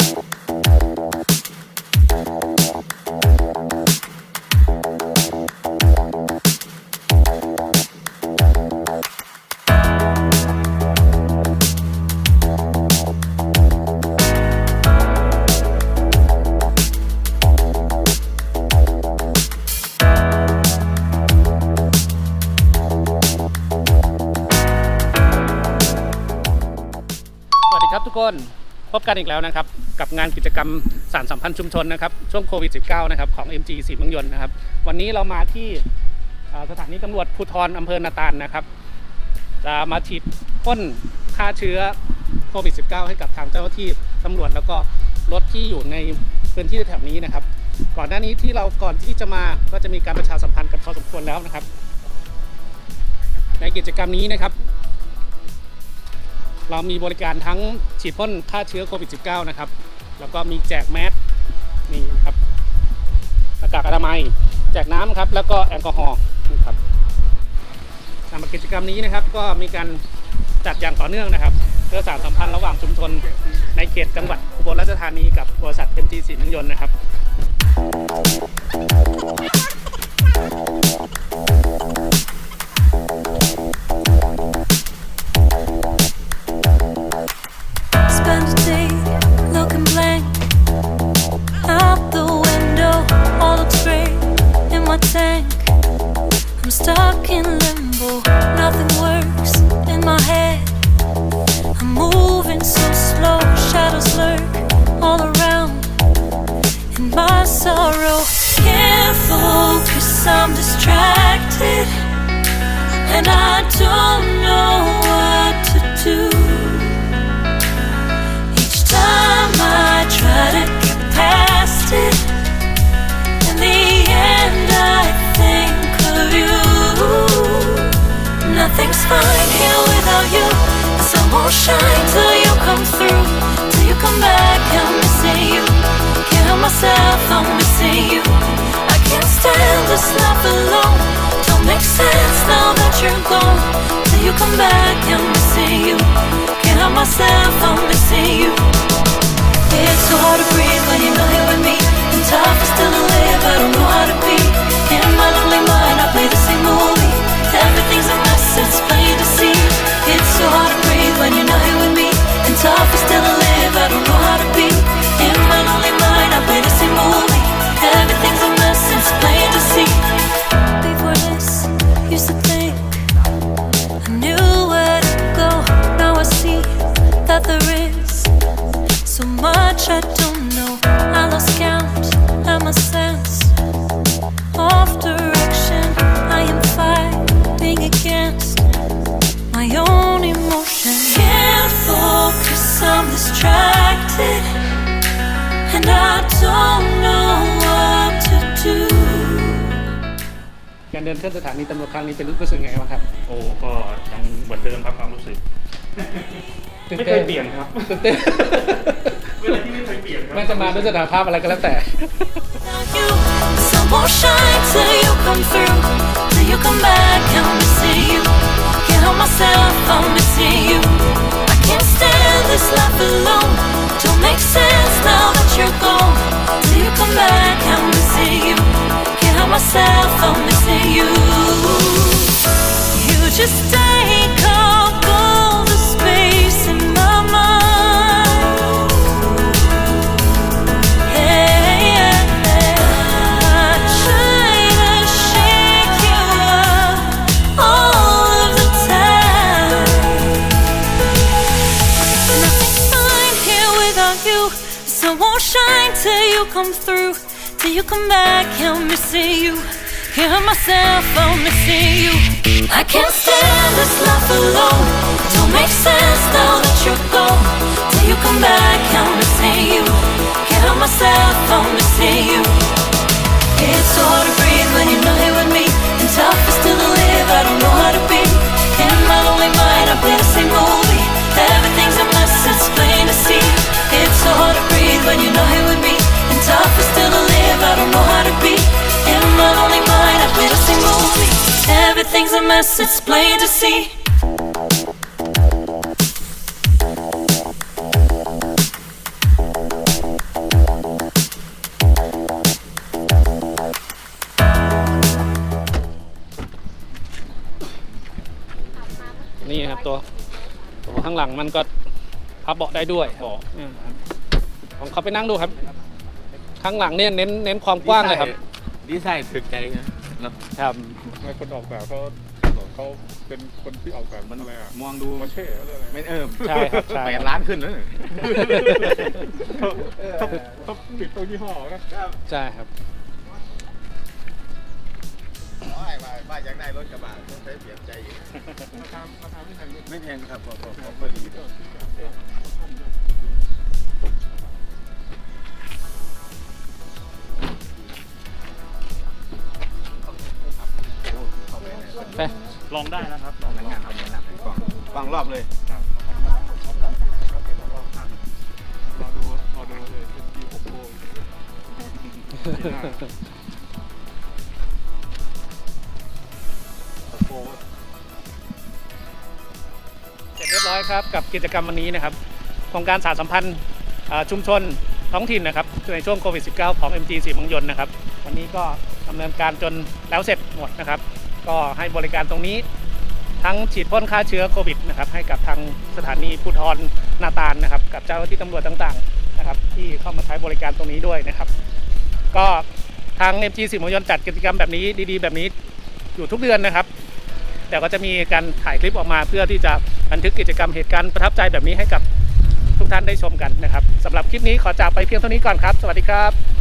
สวัสดีครับทุกคน พบกันอีกแล้วนะครับ กับงานกิจกรรมสารสัมพันธ์ชุมชนนะครับ ช่วงโควิด -19 นะครับของ MG สีเมืองยนต์นะครับ วันนี้เรามาที่สถานีตำรวจภูธรอำเภอนาตาลนะครับ จะมาฉีดพ่นฆ่าเชื้อโควิด -19 ให้กับทางเจ้าหน้าที่ตำรวจแล้วก็รถที่อยู่ในพื้นที่แถบนี้นะครับ ก่อนหน้านี้ที่เราก่อนที่จะมาก็จะมีการประชาสัมพันธ์กันพอสมควรแล้วนะครับ ในกิจกรรมนี้นะครับ เรามีบริการทั้งฉีดพ่นฆ่าเชื้อโควิด -19 นะครับ แล้วก็มีแจกแมสนี่นะครับหน้ากากอนามัย แจกน้ำครับ แล้วก็แอลกอฮอล์นะครับสำหรับกิจกรรมนี้นะครับ ก็มีการจัดอย่างต่อเนื่องนะครับ เพื่อสานสัมพันธ์ระหว่างชุมชนในเขตจังหวัดอุบลราชธานีกับบริษัท MG สีเมืองยนต์นะครับ I'm stuck in limbo. Nothing works in my head. I'm moving so slow. Shadows lurk all around. In my sorrow, can't focus. I'm distracted, and I don't know Nothing's fine here without you. The sun won't shine till you come through. Till you come back, I'm missing you. Can't help myself, I'm missing you. I can't stand this life alone. Don't make sense now that you're gone. Till you come back, I'm missing you. Can't help myself, I'm missing you. It's so hard to breathe when you're not here with me. And tough is still to live, I don't know how to be. การเดินเที่ยวสถานีตำรวจครั้งนี้เป็นรู้สึกไงบ้างครับโอ้ก็ยังเหมือนเดิมครับความรู้สึกตื่นไม่ต้เคยเปลี่ยนครับตื่นเต้นเวลาที่ไม่เคยเปลี่ยนครับไม่จะมาด้วยสถานภาพอะไรก็แล้วแต่ Without you, the sun won't shine till you come through. Till you come back, I'm missing you. Can't help myself, I'm missing you. I can't stand this life alone. Don't make sense now that you're gone. Till you come back, I'm missing you. Can't help myself, I'm you come through. Till you come back, I'm missing you. Can't myself, I'm missing you. I can't stand this life alone. Don't make sense now that you're gone. Till you come back, I'm missing you. Can't myself, I'm missing you. mess, it's plain to see. นี่ครับตัวตัวข้างหลังมันก็พับเบาะได้ด้วยเบาะองเขาไปนั่งดูครับ ข้างหลังเนี่ยเน้นเน้นความกว้างเลยครับ ดีไซน์ถึกใจนะครับ ไม่คนออกแบบเขา เขาเป็นคนที่ออกแบบมันอะไรอะมองดูมาเช่หรืออะไรไม่เออใช่ครับใช่ แปดล้านขึ้นแล้วเนี่ยเขาเขาติดตัวยี่ห้อนะใช่ครับ ว่าว่าอยากได้รถกระบะต้องใช้เปลี่ยนใจอยู่ราคาราคาไม่แพงด้วยไม่แพงครับพอพอพอพอดีไป ลองได้นะครับลองงานทำงานกล่องฟังรอบเลยรอดูรอดูเลยเป็นปีหกโมงเสร็จเรียบร้อยครับกับกิจกรรมวันนี้นะครับโครงการสารสัมพันธ์อ่าชุมชนท้องถิ่นนะครับในช่วงโควิด -19 ของ MG สีเมังยนต์นะครับ วันนี้ก็ดำเนินการจนแล้วเสร็จหมดนะครับ ก็ให้บริการตรงนี้ ทั้งฉีดพ่นฆ่าเชื้อโควิดนะครับให้กับทางสถานีภูธรนาตาลนะครับ กับเจ้าหน้าที่ตำรวจต่างๆนะครับ ที่เข้ามาใช้บริการตรงนี้ด้วยนะครับ ก็ทาง MG สีเมังยนจัดกิจกรรมแบบนี้ดีๆ แบบนี้อยู่ทุกเดือนนะครับ แต่ก็จะมีการถ่ายคลิปออกมาเพื่อที่จะบันทึกกิจกรรมเหตุการณ์ประทับใจแบบนี้ให้กับทุกท่านได้ชมกันนะครับสำหรับคลิปนี้ขอจากไปเพียงเท่านี้ก่อนครับ สวัสดีครับ